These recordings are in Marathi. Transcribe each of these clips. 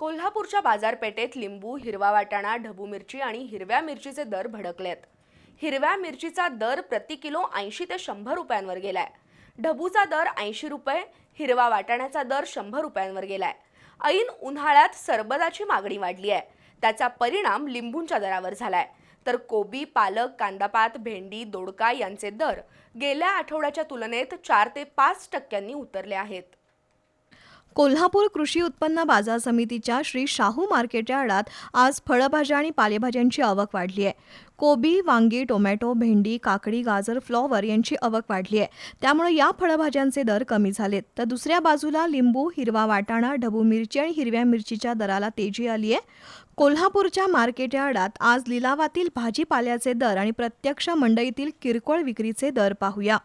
कोल्हापूरच्या बाजारपेठेत लिंबू हिरवा वाटाणा ढबू मिरची आणि हिरव्या मिरचीचे दर भडकलेत. हिरव्या मिरचीचा दर प्रति किलो ऐंशी ते शंभर रुपयांवर गेलाय. ढबूचा दर ऐंशी रुपये हिरवा वाटाण्याचा दर शंभर रुपयांवर गेलाय. ऐन उन्हाळ्यात सरबताची मागणी वाढली आहे त्याचा परिणाम लिंबूंच्या दरावर झालाय. तर कोबी पालक कांदापात भेंडी दोडका यांचे दर गेल्या आठवड्याच्या तुलनेत चार ते पाच टक्क्यांनी उतरले आहेत. कोल्हापूर कृषी उत्पन्न बाजार समितीच्या श्री शाहू मार्केट यार्डात आज फळभाज्या आणि पालेभाज्यांची आवक वाढली आहे. कोबी वांगी टोमॅटो भेंडी काकडी गाजर फ्लॉवर यांची आवक वाढली आहे. त्यामुळे या फळभाज्यांचे दर कमी झालेत. तर दुसऱ्या बाजूला लिंबू हिरवा वाटाणा ढबू मिरची आणि हिरव्या मिरचीच्या दराला तेजी आली आहे. कोल्हापूरच्या मार्केट यार्डात आज लिलावातील भाजीपाल्याचे दर आणि प्रत्यक्ष मंडईतील किरकोळ विक्रीचे दर पाहूया.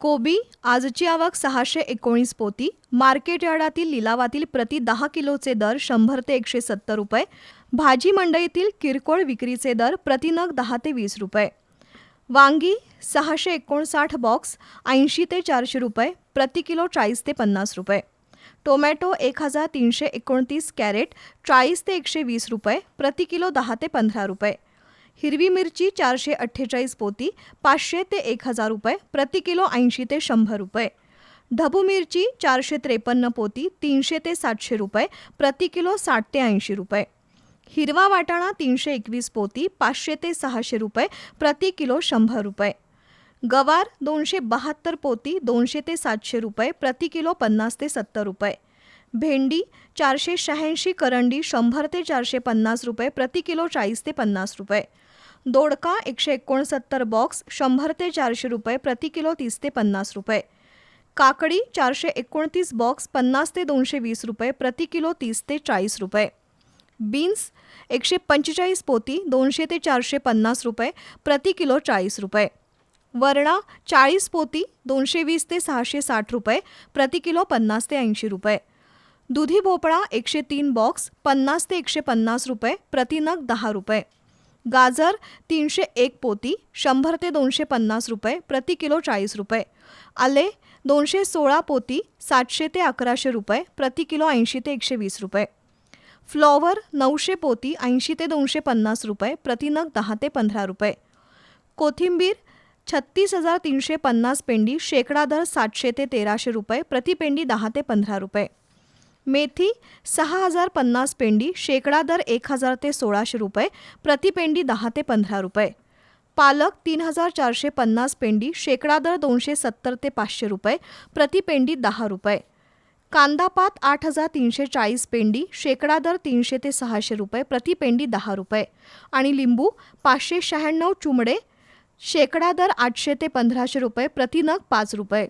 कोबी आजची आवक सहाशे एकोणीस पोती. मार्केट यार्डातील लिलावातील प्रति दहा किलोचे दर शंभर ते एकशे सत्तर रुपये. भाजी मंडईतील किरकोळ विक्रीचे दर प्रतिनग दहा ते वीस रुपये. वांगी सहाशे एकोणसाठ बॉक्स ऐंशी ते चारशे रुपये प्रति किलो चाळीस ते पन्नास रुपये. टोमॅटो एक हजार तीनशे एकोणतीस कॅरेट चाळीस ते एकशे वीस रुपये प्रति किलो दहा ते पंधरा रुपये. हिरवी मिरची चारशे अठ्ठेचाळीस पोती पाचशे ते एक हजार रुपये प्रति किलो ऐंशी ते शंभर रुपये. ढबू मिरची चारशे त्रेपन्न पोती तीनशे ते सातशे रुपये प्रति किलो साठ ते ऐंशी रुपये. हिरवा वाटाणा तीनशे एकवीस पोती पाचशे ते सहाशे रुपये प्रति किलो शंभर रुपये. गवार दोनशे बहात्तर पोती दोनशे ते सातशे रुपये प्रति किलो पन्नास ते सत्तर रुपये. भेंडी चारशे शहाऐंशी करंडी, शंभर ते चारशे पन्नास रुपये, प्रति किलो चाळीस ते पन्नास रुपये. दोडका एकशे एकोणसत्तर बॉक्स, शंभर ते चारशे रुपये, प्रति किलो तीस ते पन्नास रुपये. काकडी चारशे एकोणतीस बॉक्स, पन्नास ते दोनशे वीस रुपये, प्रति किलो तीस ते चाळीस रुपये. बीन्स एकशे पंचेचाळीस पोती, दोनशे ते चारशे पन्नास रुपये, प्रति किलो चाळीस रुपये. वरणा चाळीस पोती, दोनशे वीस ते सहाशे साठ रुपये, प्रति किलो पन्नास ते ऐंशी रुपये. दुधी भोपळा एकशे तीन बॉक्स पन्नास ते एकशे पन्नास रुपये प्रतिनग दहा रुपये. गाजर तीनशे एक पोती शंभर ते दोनशे पन्नास रुपये प्रति किलो चाळीस रुपये. आले दोनशे सोळा पोती सातशे ते अकराशे रुपये प्रति किलो ऐंशी ते एकशे वीस रुपये. फ्लॉवर नऊशे पोती ऐंशी ते दोनशे पन्नास रुपये प्रतिनग दहा ते पंधरा रुपये. कोथिंबीर छत्तीस हजार तीनशे पन्नास पेंडी शेकडा दर सातशे ते तेराशे रुपये प्रति पेंडी दहा ते पंधरा रुपये. मेथी सहा हजार पन्नास पेंडी शेकडा दर एक हजार ते सोळाशे रुपये प्रतिपेंडी दहा ते पंधरा रुपये. पालक तीन हजार चारशे पन्नास पेंडी शेकडा दर दोनशे सत्तर ते पाचशे रुपये प्रतिपेंडी दहा रुपये. कांदापात आठ हजार तीनशे चाळीस पेंडी शेकडा दर तीनशे ते सहाशे रुपये प्रतिपेंडी दहा रुपये. आणि लिंबू पाचशे शहाण्णव चुमडे शेकडा दर आठशे ते पंधराशे रुपये प्रतिनग पाच रुपये.